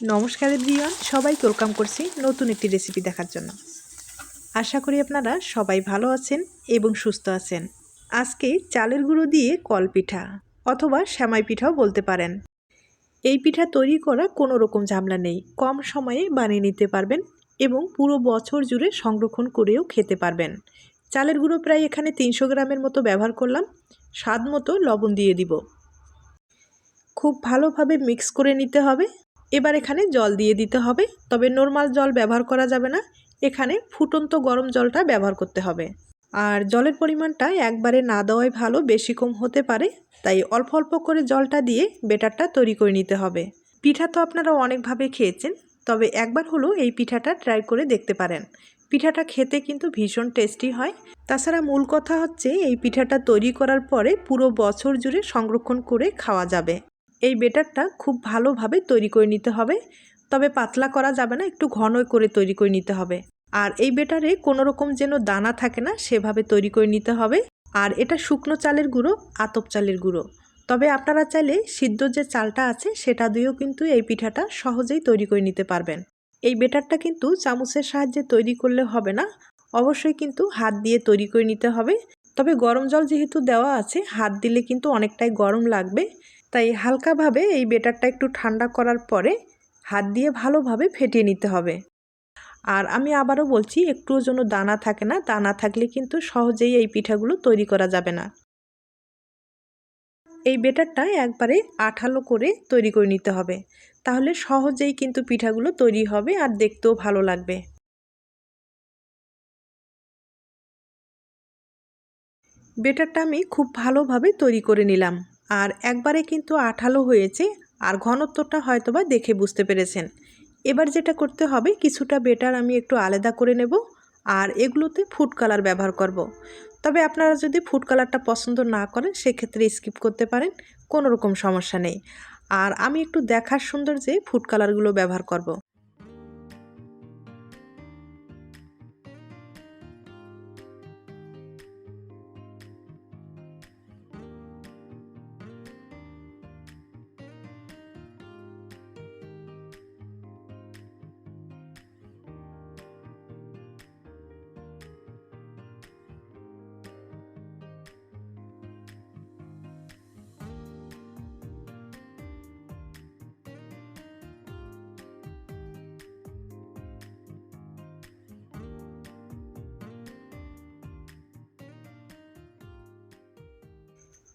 নমস্কার এভরিওয়ান, সবাইকে ওয়েলকাম করছি নতুন একটি রেসিপি দেখার জন্য। আশা করি আপনারা সবাই ভালো আছেন এবং সুস্থ আছেন। আজকে চালের গুঁড়ো দিয়ে কল পিঠা অথবা শ্যামাই পিঠাও বলতে পারেন। এই পিঠা তৈরি করা কোনো রকম ঝামেলা নেই, কম সময়ে বানিয়ে নিতে পারবেন এবং পুরো বছর জুড়ে সংরক্ষণ করেও খেতে পারবেন। চালের গুঁড়ো প্রায় এখানে তিনশো গ্রামের মতো ব্যবহার করলাম, স্বাদ মতো লবণ দিয়ে দিব। খুব ভালোভাবে মিক্স করে নিতে হবে এবার এখানে জল দিয়ে দিতে হবে। তবে নর্মাল জল ব্যবহার করা যাবে না। এখানে ফুটন্ত গরম জলটা ব্যবহার করতে হবে। আর জলের পরিমাণটা একবারে না দেওয়াই ভালো, বেশি কম হতে পারে। তাই অল্প অল্প করে জলটা দিয়ে বেটারটা তৈরি করে নিতে হবে। পিঠা তো আপনারা অনেকভাবে খেয়েছেন, তবে একবার হলো এই পিঠাটা ট্রাই করে দেখতে পারেন। পিঠাটা খেতে কিন্তু ভীষণ টেস্টি হয়। তাছাড়া মূল কথা হচ্ছে, এই পিঠাটা তৈরি করার পরে পুরো বছর জুড়ে সংরক্ষণ করে খাওয়া যাবে। এই বেটারটা খুব ভালোভাবে তৈরি করে নিতে হবে। তবে পাতলা করা যাবে না, একটু ঘন করে তৈরি করে নিতে হবে। আর এই বেটারে কোনো রকম যেন দানা থাকে না, সেভাবে তৈরি করে নিতে হবে। আর এটা শুকনো চালের গুঁড়ো, আতপ চালের গুঁড়ো। তবে আপনারা চাইলে সিদ্ধ যে চালটা আছে, সেটা দিয়েও কিন্তু এই পিঠাটা সহজেই তৈরি করে নিতে পারবেন। এই বেটারটা কিন্তু চামচের সাহায্যে তৈরি করলে হবে না। অবশ্যই কিন্তু হাত দিয়ে তৈরি করে নিতে হবে। তবে গরম জল যেহেতু দেওয়া আছে, হাত দিলে কিন্তু অনেকটাই গরম লাগবে। তাই হালকাভাবে এই বেটারটা একটু ঠান্ডা করার পরে হাত দিয়ে ভালোভাবে ফেটিয়ে নিতে হবে। আর আমি আবারও বলছি, একটুও যেন দানা থাকে না, দানা থাকলে কিন্তু সহজেই এই পিঠাগুলো তৈরি করা যাবে না। এই বেটারটা একবারে আঠালো করে তৈরি করে নিতে হবে। তাহলে সহজেই কিন্তু পিঠাগুলো তৈরি হবে আর দেখতেও ভালো লাগবে। বেটারটা আমি খুব ভালোভাবে তৈরি করে নিলাম আর একবারে কিন্তু আঠালো হয়েছে, আর ঘনত্বটা হয়তোবা দেখে বুঝতে পেরেছেন এবার যেটা করতে হবে, কিছুটা বেটার আমি একটু আলাদা করে নেব, আর এগুলোতে ফুড কালার ব্যবহার করব। তবে আপনারা যদি ফুড কালারটা পছন্দ না করেন, সেক্ষেত্রে স্কিপ করতে পারেন কোনো রকম সমস্যা নেই আর আমি একটু দেখার সুন্দর যে ফুড কালারগুলো ব্যবহার করব।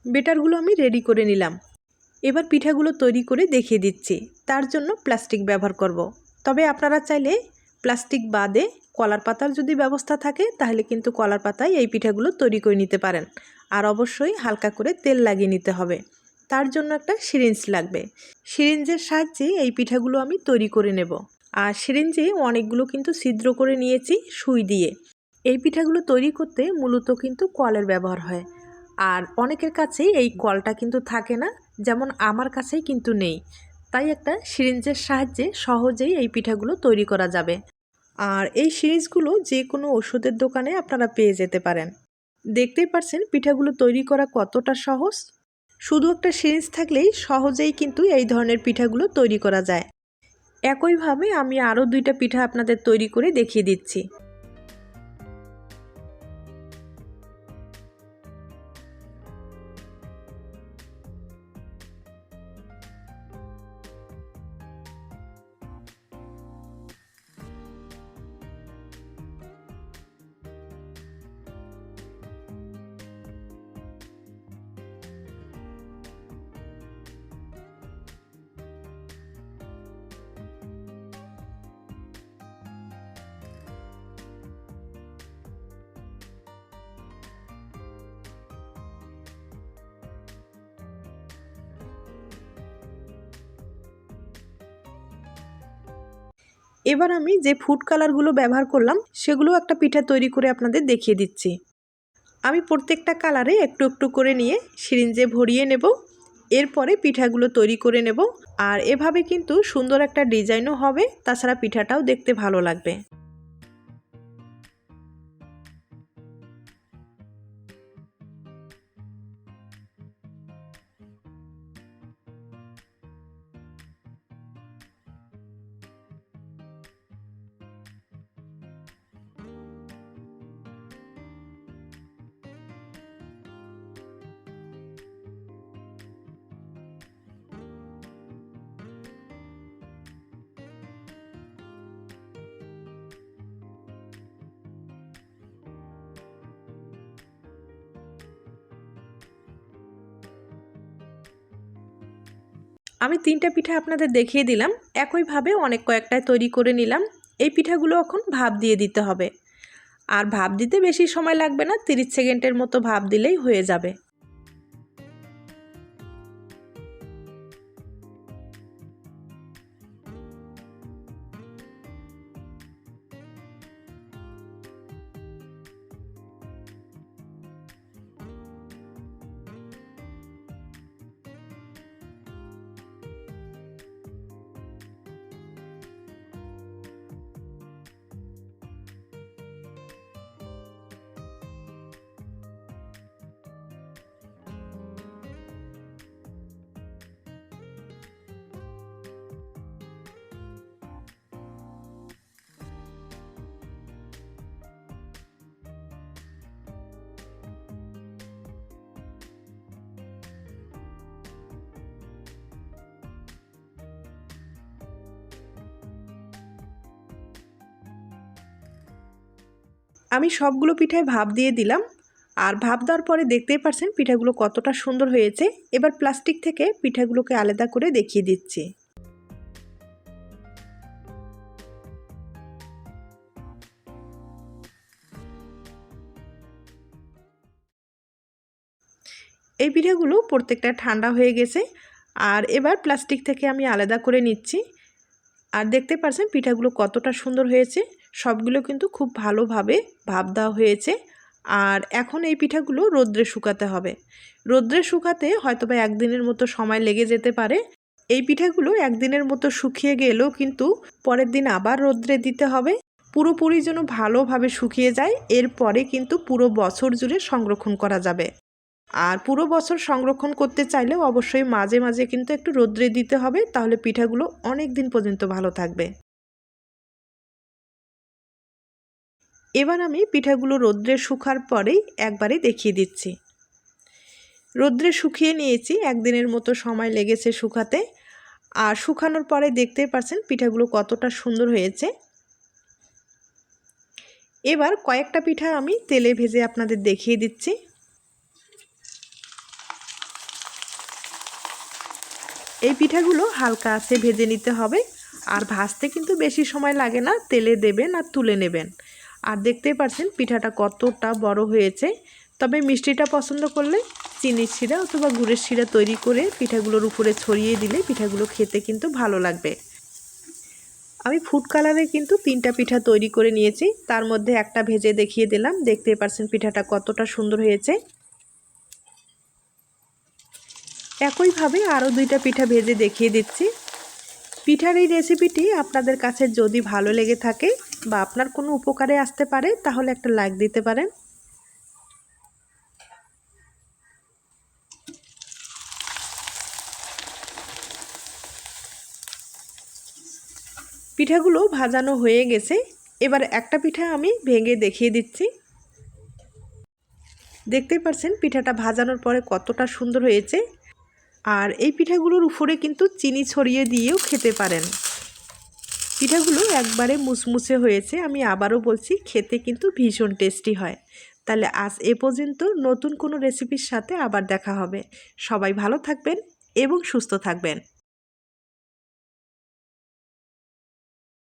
বেটারগুলো আমি রেডি করে নিলাম। এবার পিঠাগুলো তৈরি করে দেখিয়ে দিচ্ছি। তার জন্য প্লাস্টিক ব্যবহার করব। তবে আপনারা চাইলে প্লাস্টিক বাদে কলার পাতার যদি ব্যবস্থা থাকে, তাহলে কিন্তু কলার পাতায় এই পিঠাগুলো তৈরি করে নিতে পারেন। আর অবশ্যই হালকা করে তেল লাগিয়ে নিতে হবে। তার জন্য একটা সিরিঞ্জ লাগবে। সিরিঞ্জের সাহায্যে এই পিঠাগুলো আমি তৈরি করে নেব। আর সিরিঞ্জে অনেকগুলো কিন্তু ছিদ্র করে নিয়েছি সুই দিয়ে। এই পিঠাগুলো তৈরি করতে মূলত কিন্তু কলের ব্যবহার হয়। আর অনেকের কাছেই এই কলটা কিন্তু থাকে না, যেমন আমার কাছেই কিন্তু নেই। তাই একটা সিরিঞ্জের সাহায্যে সহজেই এই পিঠাগুলো তৈরি করা যাবে। আর এই সিরিঞ্জগুলো যে কোনো ওষুধের দোকানে আপনারা পেয়ে যেতে পারেন। দেখতেই পারছেন পিঠাগুলো তৈরি করা কতটা সহজ? শুধু একটা সিরিঞ্জ থাকলেই সহজেই কিন্তু এই ধরনের পিঠাগুলো তৈরি করা যায়। একইভাবে আমি আরও দুইটা পিঠা আপনাদের তৈরি করে দেখিয়ে দিচ্ছি। এবার আমি যে ফুড কালারগুলো ব্যবহার করলাম, সেগুলো একটা পিঠা তৈরি করে আপনাদের দেখিয়ে দিচ্ছি। আমি প্রত্যেকটা কালারে একটু একটু করে নিয়ে সিরিঞ্জে ভরিয়ে নেব, এরপরে পিঠাগুলো তৈরি করে নেব, আর এভাবে কিন্তু সুন্দর একটা ডিজাইনও হবে, তাছাড়া পিঠাটাও দেখতে ভালো লাগবে। আমি তিনটা পিঠা আপনাদের দেখিয়ে দিলাম। একইভাবে অনেক কয়েকটায় তৈরি করে নিলাম। এই পিঠাগুলো এখন ভাব দিয়ে দিতে হবে। আর ভাব দিতে বেশি সময় লাগবে না, তিরিশ সেকেন্ডের মতো ভাব দিলেই হয়ে যাবে। আমি সবগুলো পিঠায় ভাপ দিয়ে দিলাম। আর ভাপ দেওয়ার পরে দেখতেই পারছেন পিঠাগুলো কতটা সুন্দর হয়েছে। এবার প্লাস্টিক থেকে পিঠাগুলোকে আলাদা করে দেখিয়ে দিচ্ছি। এই পিঠাগুলো প্রত্যেকটা ঠান্ডা হয়ে গেছে। আর এবার প্লাস্টিক থেকে আমি আলাদা করে নিচ্ছি। আর দেখতে পাচ্ছেন পিঠাগুলো কতটা সুন্দর হয়েছে। সবগুলো কিন্তু খুব ভালোভাবে ভাব দেওয়া হয়েছে। আর এখন এই পিঠাগুলো রোদ্রে শুকাতে হবে। রোদ্রে শুকাতে হয়তো বা একদিনের মতো সময় লেগে যেতে পারে। এই পিঠাগুলো একদিনের মতো শুকিয়ে গেলেও কিন্তু পরের দিন আবার রোদ্রে দিতে হবে। পুরোপুরি যেন ভালোভাবে শুকিয়ে যায়, এরপরে কিন্তু পুরো বছর জুড়ে সংরক্ষণ করা যাবে। আর পুরো বছর সংরক্ষণ করতে চাইলেও অবশ্যই মাঝে মাঝে কিন্তু একটু রোদ্রে দিতে হবে, তাহলে পিঠাগুলো অনেক দিন পর্যন্ত ভালো থাকবে। এবার আমি পিঠাগুলো রোদ্রে শুকার পরেই একবারে দেখিয়ে দিচ্ছি। রোদ্রে শুকিয়ে নিয়েছি, একদিনের মতো সময় লেগেছে শুকাতে। আর শুকানোর পরে দেখতে পাচ্ছেন পিঠাগুলো কতটা সুন্দর হয়েছে। এবার কয়েকটা পিঠা আমি তেলে ভেজে আপনাদের দেখিয়ে দিচ্ছি। এই পিঠাগুলো হালকা আছে ভেজে নিতে হবে। আর ভাজতে কিন্তু বেশি সময় লাগে না, তেলে দেবেন আর তুলে নেবেন। আর দেখতেই পাচ্ছেন পিঠাটা কতটা বড় হয়েছে। তবে মিষ্টিটা পছন্দ করলে চিনির শিরা অথবা গুড়ের শিরা তৈরি করে পিঠাগুলোর উপরে ছড়িয়ে দিলে পিঠাগুলো খেতে কিন্তু ভালো লাগবে। আমি ফুড কালারে কিন্তু তিনটা পিঠা তৈরি করে নিয়েছি। তার মধ্যে একটা ভেজে দেখিয়ে দিলাম। দেখতে পাচ্ছেন পিঠাটা কতটা সুন্দর হয়েছে। একইভাবে আরও দুইটা পিঠা ভেজে দেখিয়ে দিচ্ছি। পিঠার এই রেসিপিটি আপনাদের কাছে যদি ভালো লেগে থাকে বা আপনার কোনো উপকারে আসতে পারে, তাহলে একটা লাইক দিতে পারেন। পিঠাগুলো ভাজানো হয়ে গেছে। এবার একটা পিঠা আমি ভেঙে দেখিয়ে দিচ্ছি। দেখতেই পাচ্ছেন পিঠাটা ভাজানোর পরে কতটা সুন্দর হয়েছে। আর এই পিঠাগুলোর উপরে কিন্তু চিনি ছড়িয়ে দিয়েও খেতে পারেন। পিঠাগুলো একবারে মুচমুচে হয়েছে, আমি আবারও বলছি খেতে কিন্তু ভীষণ টেস্টি হয়। তাহলে আজ এ পর্যন্ত নতুন কোনো রেসিপির সাথে আবার দেখা হবে। সবাই ভালো থাকবেন এবং সুস্থ থাকবেন।